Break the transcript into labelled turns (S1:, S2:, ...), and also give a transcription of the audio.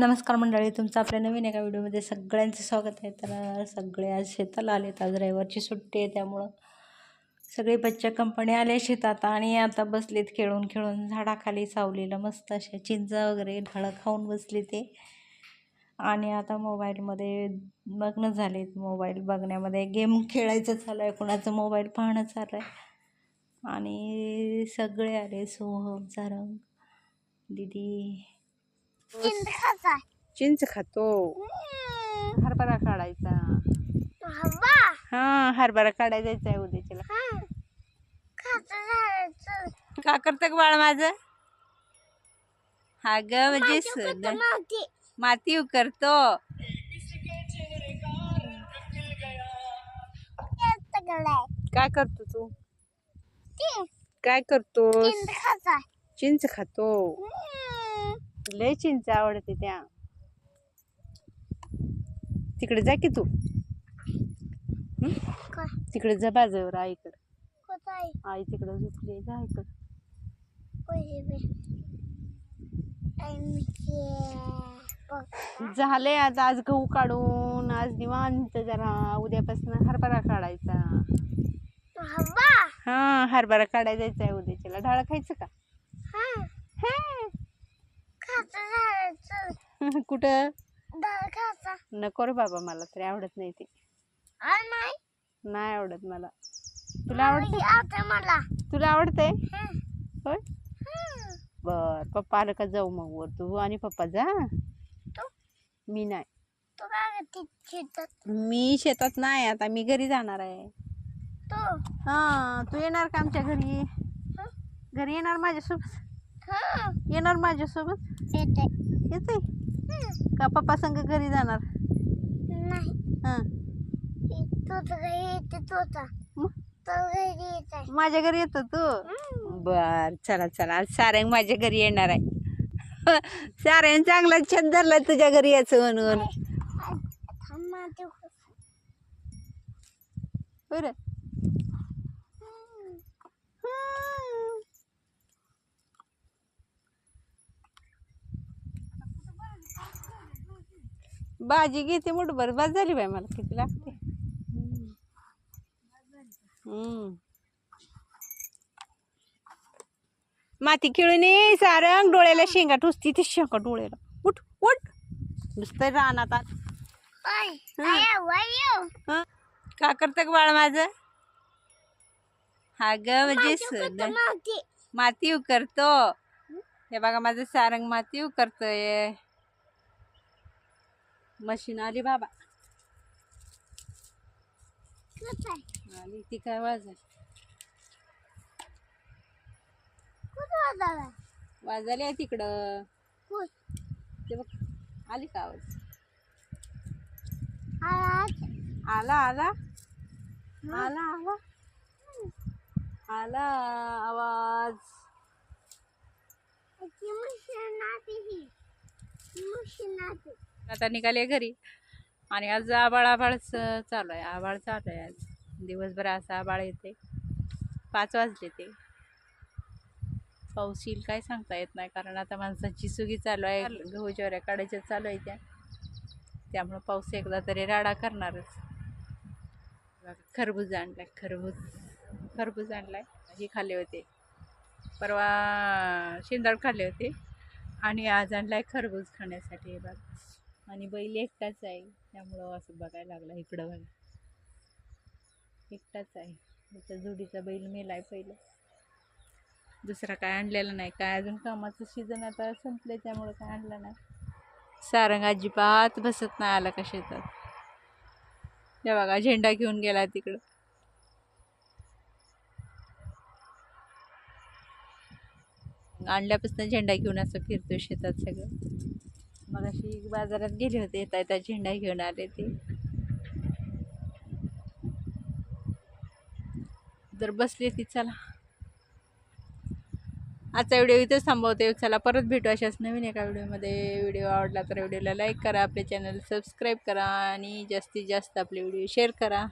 S1: नमस्कार मंडळी तुमचं आपल्या नवीन एका व्हिडिओमध्ये सगळ्यांचं स्वागत आहे. तर सगळे आज शेताला आलेत आज रविवारची सुट्टी आहे त्यामुळं सगळे बच्चा कंपनी आले शेतात आणि आता बसलेत खेळून खेळून. झाडाखाली सावलीला मस्त अशा चिंच वगैरे ढळं खाऊन बसले ते. आणि आता मोबाईलमध्ये मग्न झालेत. मोबाईल बघण्यामध्ये गेम खेळायचं चालू आहे कुणाचं मोबाईल पाहणं चालू आहे आणि सगळे आले सोहम सारंग दिदी
S2: चिंच खातो. हरभरा काढायचा. हा हरभरा काढायला जायचा आहे उद्याच्याला का करतं बाळ माझं? हा ग म्हणजे माती. उकरतो. काय करतो तू? काय
S3: चिंताचा
S2: चिंच खातो. लय चिंच आवडते त्या. तिकडे जा की तू. तिकडे जा बाजूवर आईकडे आई तिकडे झोपली जा आईकडे झाले आज आज गहू काढून आज निवांत जरा उद्यापासून हरभरा काढायचा. हा हरभरा आहे उद्याच्याला. डाळ खायचं का?
S3: हा
S2: कुठं? नको रे बाबा मला तरी आवडत नाही ते.
S3: नाही
S2: आवडत मला. तुला आवडत?
S3: आवडते मला
S2: तुला आवडतंय?
S3: हं.
S2: होय?
S3: हं.
S2: बर पप्पा आलं का जाऊ मग वर. तू आणि पप्पा जा.
S3: तू?
S2: मी नाही. मी शेतात नाही आता मी घरी जाणार आहे.
S3: तू?
S2: हा तू येणार का आमच्या घरी? घरी येणार माझ्यासोबत. येणार माझ्यासोबत?
S3: येते.
S2: का पप्पा संग घरी जाणार?
S3: नाही.
S2: हा. माझ्या घरी येतो तू? बर चला चला. आज सारंग माझ्या घरी येणार आहे. सारंग चांगला छंद धरला तुझ्या घरी यायचं म्हणून. बरं भाजी घेते मुठभर बस झाली बाई मला किती लागते. हम्म. माती खेळून ये सारंग. डोळ्याला शेंगा टुसती ती शेंगा डोळ्याला. उठ उठ. नुसतं रानात आत. का करतं बाळ माझं? हा ग म्हणजे माती उकरतो. हे बघा माझं सारंग माती उकरतोय. मशीन आली बाबा. आली ती काय वाजा
S3: कुठं वाजवला?
S2: वाजाली आहे तिकडं. ते बघ आली का आवाज? आला आला? आला आला? आला आवाज.
S3: मशीन आती ही. मशीन आती
S2: आता निघाले घरी. आणि आज आबाळ आबाळच चालू आहे. आबाळ चालू आहे आज. दिवसभर असं आबाळ येते. पाच वाजले ते. पाऊस येईल काय सांगता येत नाही. कारण आता माणसाची सुगी चालू आहे. गहू ज्वाऱ्या काढायच्या चालू आहे त्या. त्यामुळं पाऊस एकदा तरी राडा करणारच. खरबूज आणलाय. खरबूज. खरबूज आणलाय. हे खाल्ले होते. परवा शेंदाड खाल्ले होते. आणि आज आणलाय खरबूज खाण्यासाठी. बघा. आणि बैल एकटाच आहे. त्यामुळं असं बघायला लागला इकडं बघा. एकटाच आहे. त्याच्या जोडीचा बैल मेलाय पहिलं. दुसरा काय आणलेला नाही. काय अजून कामाचं सीझन आता संपलं त्यामुळं काय आणलं नाही. सारंग अजिबात बसत नाही आला का शेतात. ते बघा झेंडा घेऊन गेला तिकडं. आणल्यापासून झेंडा घेऊन असं फिरतो शेतात सगळं. मग अशी बाजारात गेले होते येता येता झेंडा घेऊन आले ते. जर बसले ती चला. आजचा व्हिडिओ इथेच थांबवते. चला परत भेटू अशाच नवीन एका व्हिडिओमध्ये. व्हिडिओ आवडला तर व्हिडिओला लाईक करा आपले चॅनल सबस्क्राईब करा आणि जास्तीत जास्त आपले व्हिडिओ शेअर करा.